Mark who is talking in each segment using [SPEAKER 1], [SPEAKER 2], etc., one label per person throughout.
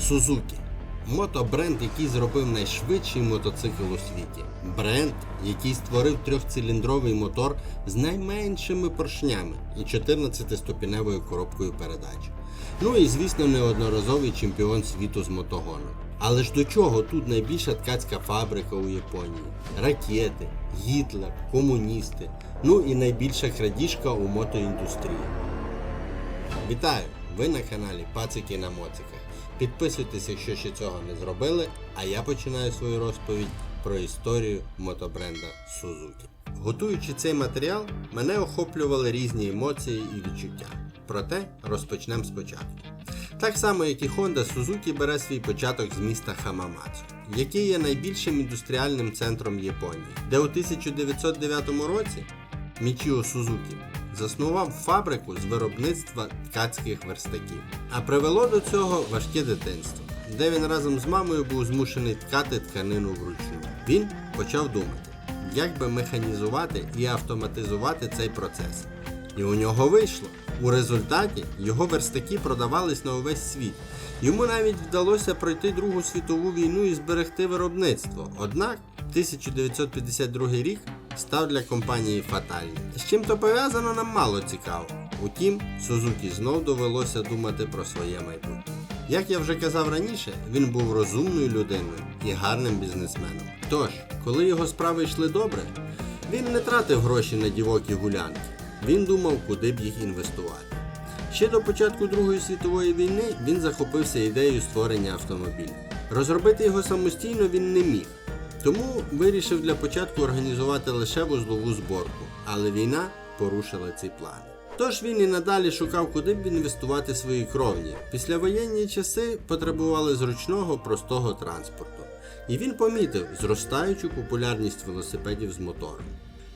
[SPEAKER 1] Suzuki. Мотобренд, який зробив найшвидший мотоцикл у світі. Бренд, який створив трьохциліндровий мотор з найменшими поршнями і 14-ступіневою коробкою передач. Ну і звісно, неодноразовий чемпіон світу з мотогону. Але ж до чого тут найбільша ткацька фабрика у Японії? Ракети, Гітлер, комуністи, ну і найбільша крадіжка у мотоіндустрії. Вітаю! Ви на каналі Пацики на моциках. Підписуйтесь, якщо ще цього не зробили, а я починаю свою розповідь про історію мотобренда Suzuki. Готуючи цей матеріал, мене охоплювали різні емоції і відчуття. Проте розпочнемо спочатку. Так само, як і Honda, Suzuki бере свій початок з міста Хамамацу, який є найбільшим індустріальним центром Японії, де у 1909 році Мічіо Сузукі заснував фабрику з виробництва ткацьких верстаків. А привело до цього важке дитинство, де він разом з мамою був змушений ткати тканину вручну. Він почав думати, як би механізувати і автоматизувати цей процес. І у нього вийшло. У результаті його верстаки продавались на увесь світ. Йому навіть вдалося пройти Другу світову війну і зберегти виробництво. Однак 1952 рік став для компанії фатальним. З чим то пов'язано нам мало цікаво. Утім, Сузукі знов довелося думати про своє майбутнє. Як я вже казав раніше, він був розумною людиною і гарним бізнесменом. Тож, коли його справи йшли добре, він не тратив гроші на дівокі гулянки. Він думав, куди б їх інвестувати. Ще до початку Другої світової війни він захопився ідеєю створення автомобіля. Розробити його самостійно він не міг, тому вирішив для початку організувати лише вузлову зборку, але війна порушила ці плани. Тож він і надалі шукав, куди б інвестувати свої кровні. Післявоєнні часи потребували зручного, простого транспорту. І він помітив зростаючу популярність велосипедів з мотором.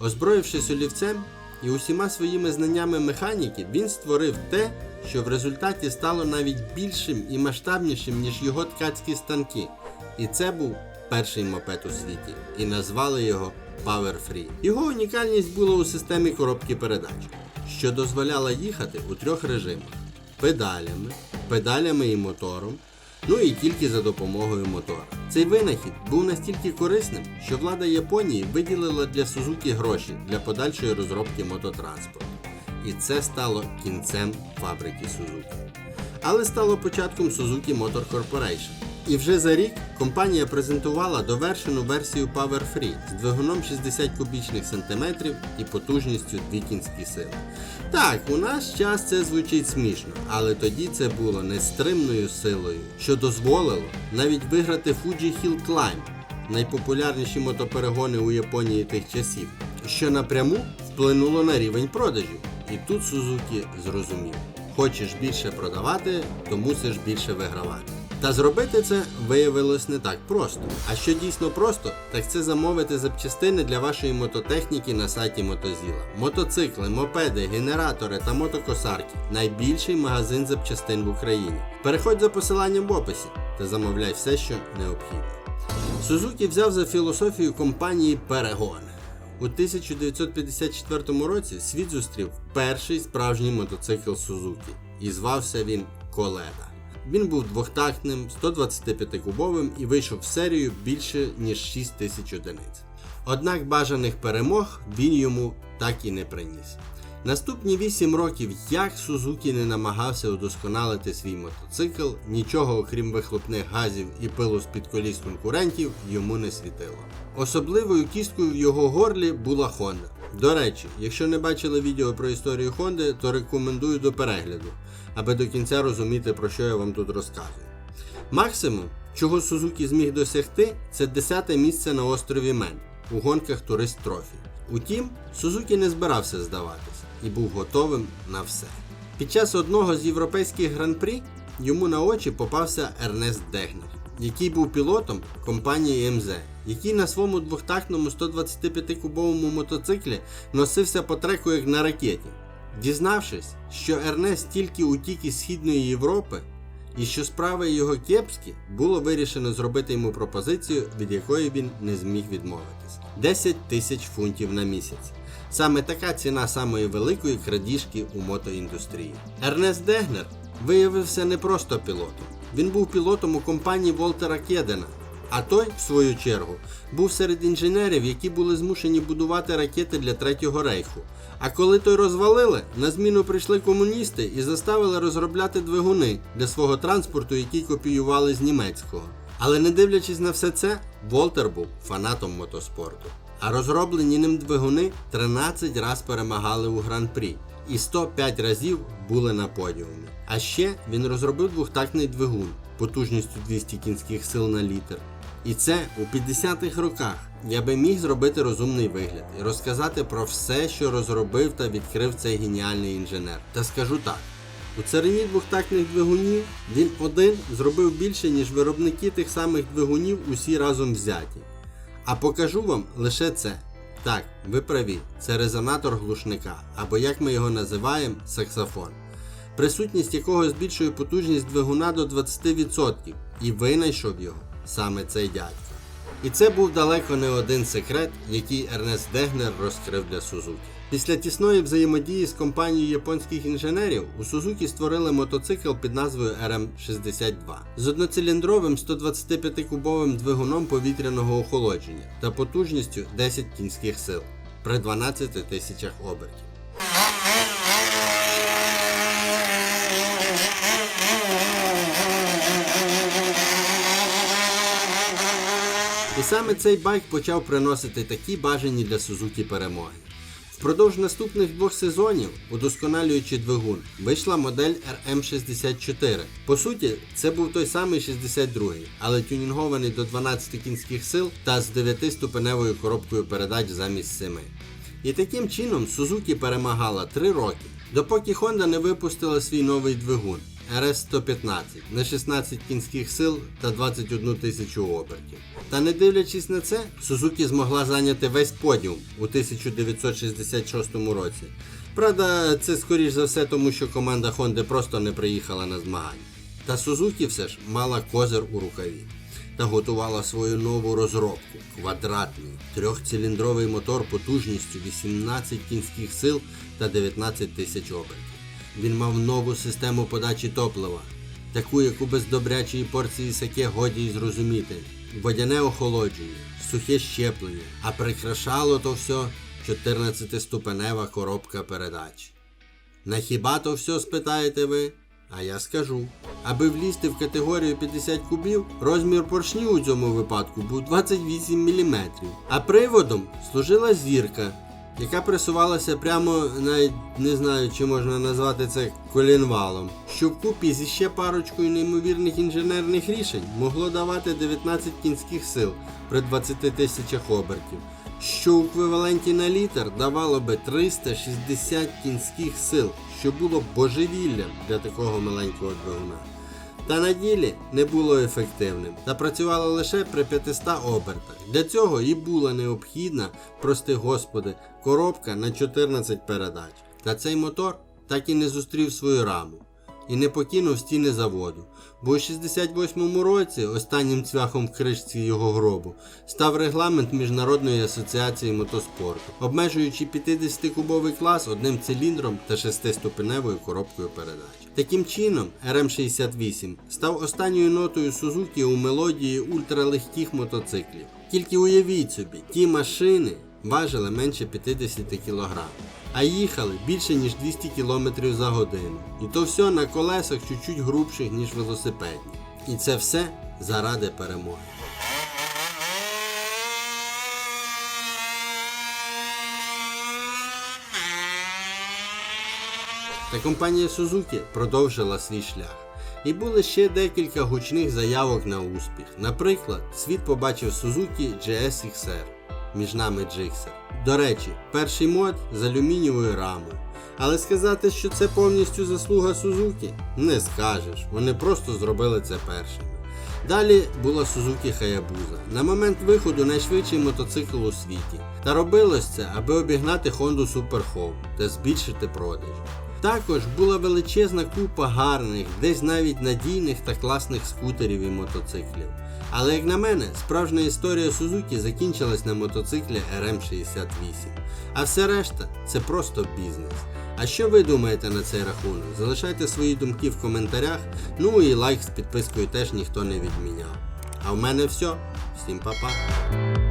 [SPEAKER 1] Озброївшись олівцем і усіма своїми знаннями механіки, він створив те, що в результаті стало навіть більшим і масштабнішим, ніж його ткацькі станки. І це був перший мопед у світі, і назвали його Power Free. Його унікальність була у системі коробки передач, що дозволяла їхати у трьох режимах: педалями, педалями і мотором, ну і тільки за допомогою мотора. Цей винахід був настільки корисним, що влада Японії виділила для Сузуки гроші для подальшої розробки мототранспорту. І це стало кінцем фабрики Сузуки. Але стало початком Suzuki Motor Corporation. І вже за рік компанія презентувала довершену версію Power Free з двигуном 60 кубічних сантиметрів і потужністю 2 кінські сили. Так, у наш час це звучить смішно, але тоді це було нестримною силою, що дозволило навіть виграти Fuji Hill Climb, найпопулярніші мотоперегони у Японії тих часів, що напряму вплинуло на рівень продажів. І тут Сузукі зрозумів: хочеш більше продавати, то мусиш більше вигравати. Та зробити це виявилось не так просто. А що дійсно просто, так це замовити запчастини для вашої мототехніки на сайті Мотозіла. Мотоцикли, мопеди, генератори та мотокосарки найбільший магазин запчастин в Україні. Переходь за посиланням в описі та замовляй все, що необхідно. Сузукі взяв за філософію компанії перегони. У 1954 році світ зустрів перший справжній мотоцикл Сузукі, і звався він Коледа. Він був двохтактним, 125-кубовим і вийшов в серію більше ніж 6 тисяч одиниць. Однак бажаних перемог він йому так і не приніс. Наступні 8 років, як Сузукі не намагався удосконалити свій мотоцикл, нічого окрім вихлопних газів і пилу з-під коліс конкурентів йому не світило. Особливою кісткою в його горлі була Honda. До речі, якщо не бачили відео про історію Honda, то рекомендую до перегляду, аби до кінця розуміти, про що я вам тут розказую. Максимум, чого Сузукі зміг досягти, це 10 місце на острові Мен у гонках Турист Трофі. Утім, Сузукі не збирався здаватись і був готовим на все. Під час одного з європейських гран-прі йому на очі попався Ернест Дегнер, який був пілотом компанії МЗ, який на своєму двохтактному 125-кубовому мотоциклі носився по треку як на ракеті. Дізнавшись, що Ернест тільки утік із Східної Європи, і що справи його кепські, було вирішено зробити йому пропозицію, від якої він не зміг відмовитись: 10 тисяч фунтів на місяць. Саме така ціна самої великої крадіжки у мотоіндустрії. Ернест Дегнер виявився не просто пілотом, він був пілотом у компанії Волтера Кедена. А той, в свою чергу, був серед інженерів, які були змушені будувати ракети для Третього рейху. А коли той розвалили, на зміну прийшли комуністи і заставили розробляти двигуни для свого транспорту, які копіювали з німецького. Але не дивлячись на все це, Волтер був фанатом мотоспорту. А розроблені ним двигуни 13 раз перемагали у гран-прі і 105 разів були на подіумі. А ще він розробив двохтактний двигун потужністю 200 кінських сил на літр. І це у 50-х роках я би міг зробити розумний вигляд і розказати про все, що розробив та відкрив цей геніальний інженер. Та скажу так: у царині двохтактних двигунів він один зробив більше, ніж виробники тих самих двигунів усі разом взяті. А покажу вам лише це. Так, ви праві, це резонатор глушника, або як ми його називаємо, саксофон, присутність якого збільшує потужність двигуна до 20%, і винайшов його саме цей дядько. І це був далеко не один секрет, який Ернест Дегнер розкрив для Сузуки. Після тісної взаємодії з компанією японських інженерів у Сузуки створили мотоцикл під назвою RM62 з одноциліндровим 125-кубовим двигуном повітряного охолодження та потужністю 10 кінських сил при 12 тисячах обертів. Саме цей байк почав приносити такі бажані для Сузуки перемоги. Впродовж наступних двох сезонів, удосконалюючи двигун, вийшла модель RM64. По суті, це був той самий 62-й, але тюнінгований до 12 кінських сил та з 9-ступеневою коробкою передач замість 7. І таким чином Suzuki перемагала 3 роки, допоки Honda не випустила свій новий двигун RS115 на 16 кінських сил та 21 тисячу обертів. Та не дивлячись на це, Suzuki змогла зайняти весь подіум у 1966 році. Правда, це скоріш за все тому, що команда Honda просто не приїхала на змагання. Та Suzuki все ж мала козир у рукаві та готувала свою нову розробку квадратний трьохциліндровий мотор потужністю 18 кінських сил та 19 тисяч обертів. Він мав нову систему подачі топлива, таку, яку без добрячої порції саке годі й зрозуміти. Водяне охолодження, сухе щеплення, а прикрашало то все 14-ступенева коробка передач. На хіба то все спитаєте ви? А я скажу. Аби влізти в категорію 50 кубів, розмір поршню у цьому випадку був 28 мм, а приводом служила зірка, яка присувалася прямо навіть не знаю, чи можна назвати це колінвалом, що вкупі зі ще парочкою неймовірних інженерних рішень могло давати 19 кінських сил при 20 тисячах обертів, що у еквіваленті на літр давало би 360 кінських сил, що було божевіллям для такого маленького двигуна. Та на ділі не було ефективним та працювало лише при 500 обертах. Для цього і була необхідна, прости господи, коробка на 14 передач. Та цей мотор так і не зустрів свою раму і не покинув стіни заводу. Бо у 68-му році останнім цвяхом в кришці його гробу став регламент Міжнародної асоціації мотоспорту, обмежуючи 50-кубовий клас одним циліндром та 6-ступеневою коробкою передач. Таким чином, RM68 став останньою нотою Сузуки у мелодії ультралегких мотоциклів. Тільки уявіть собі, ті машини важили менше 50 кг, а їхали більше ніж 200 км за годину. І то все на колесах чуть-чуть грубших, ніж велосипедні. І це все заради перемоги. Та компанія Suzuki продовжила свій шлях. І були ще декілька гучних заявок на успіх. Наприклад, світ побачив Suzuki GSXR, між нами Gixxer. До речі, перший мод з алюмінієвою рамою. Але сказати, що це повністю заслуга Suzuki, не скажеш. Вони просто зробили це першими. Далі була Suzuki Hayabusa. На момент виходу найшвидший мотоцикл у світі. Та робилось це, аби обігнати Honda Super Home та збільшити продаж. Також була величезна купа гарних, десь навіть надійних та класних скутерів і мотоциклів. Але як на мене, справжня історія Сузукі закінчилась на мотоциклі RM68. А все решта це просто бізнес. А що ви думаєте на цей рахунок? Залишайте свої думки в коментарях. Ну і лайк з підпискою теж ніхто не відміняв. А в мене все. Всім па-па.